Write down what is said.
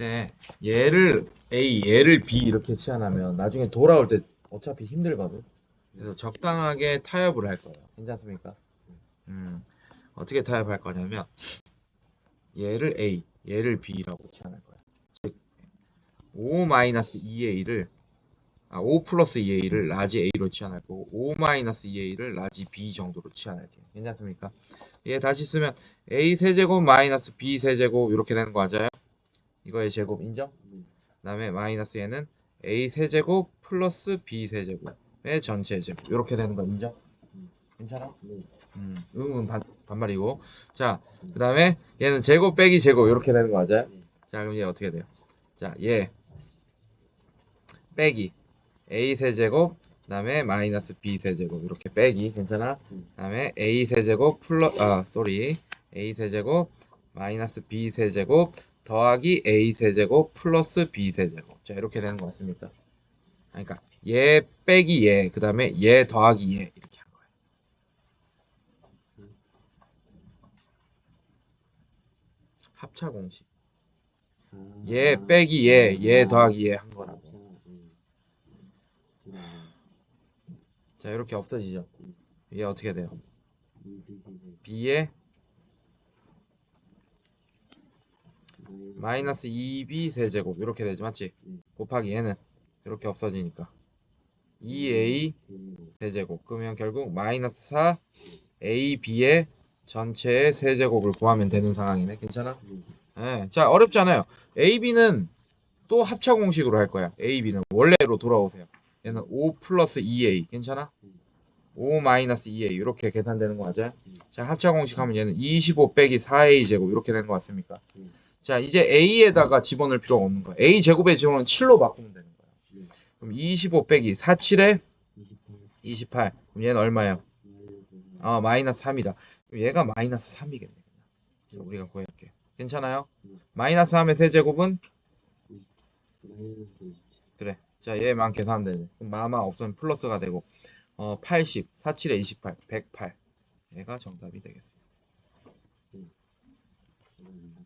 네, 얘를 A, 얘를 B 이렇게 치환하면 나중에 돌아올 때 어차피 힘들거든. 그래서 적당하게 타협을 할 거예요. 괜찮습니까? 음, 어떻게 타협할 거냐면 얘를 A, 얘를 B라고 치환할 거야. 즉, 5-2A를 아, 5 플러스 2A를 라지 A로 치환할 거고 5 마이너스 2A를 라지 B 정도로 치환할게요. 괜찮습니까? 얘 다시 쓰면 A 세제곱 마이너스 B 세제곱 이렇게 되는 거 맞아요? 이거의 제곱 인정? 네. 그 다음에 마이너스 얘는 A 세제곱 플러스 B 세제곱의 전체 제곱 이렇게 되는 거 인정? 괜찮아? 네. 음, 응은 반, 반말이고 자, 그 다음에 얘는 제곱 빼기 제곱 이렇게 되는 거 맞아요? 네. 자, 그럼 얘 어떻게 돼요? 자, 얘 빼기 A 세제곱 그 다음에 마이너스 B 세제곱 이렇게 빼기 괜찮아? 음. 그 다음에 A 세제곱 플러 아 쏘리 A 세제곱 마이너스 B 세제곱 더하기 A 세제곱 플러스 B 세제곱 자 이렇게 되는 거 맞습니까? 그러니까 얘 빼기 얘 그 다음에 얘 더하기 얘 이렇게 한 거예요. 합차 공식 아. 얘 빼기 얘, 얘 더하기 얘 한 거라고. 음. 네. 자 이렇게 없어지죠. 이게 어떻게 돼요? 이 비세제 b에 마이너스 2b 세제곱 이렇게 되죠, 맞지? 음. 곱하기 얘는 이렇게 없어지니까 2a 세제곱. 그러면 결국 마이너스 4 ab의 전체의 세제곱을 구하면 되는 상황이네. 괜찮아? 음. 예, 자 어렵지 않아요. AB는 또 합차 공식으로 할 거야. AB는 원래로 돌아오세요. 얘는 5 플러스 2A 괜찮아? 5 마이너스 2A 이렇게 계산되는 거 맞아요? 음. 자 합차 공식 하면 얘는 25 빼기 4A 제곱 이렇게 되는 거 같습니까? 음. 자 이제 A에다가 집어넣을 필요가 없는 거야. A 제곱에 집어넣으면 7로 바꾸면 되는 거야. 네. 그럼 25 빼기 4 7에 28 28 그럼 얘는? 마이너스 아 마이너스 3이다. 그럼 얘가 마이너스 3이겠네. 자, 우리가 구해볼게요. 괜찮아요? 음. 마이너스 3의 세제곱은 마이너스 27 그래. 자, 얘만 계산하면 되지. 그럼 마마 없으면 플러스가 되고, 어, 80, 47에 28, 108. 얘가 정답이 되겠습니다. 감사합니다.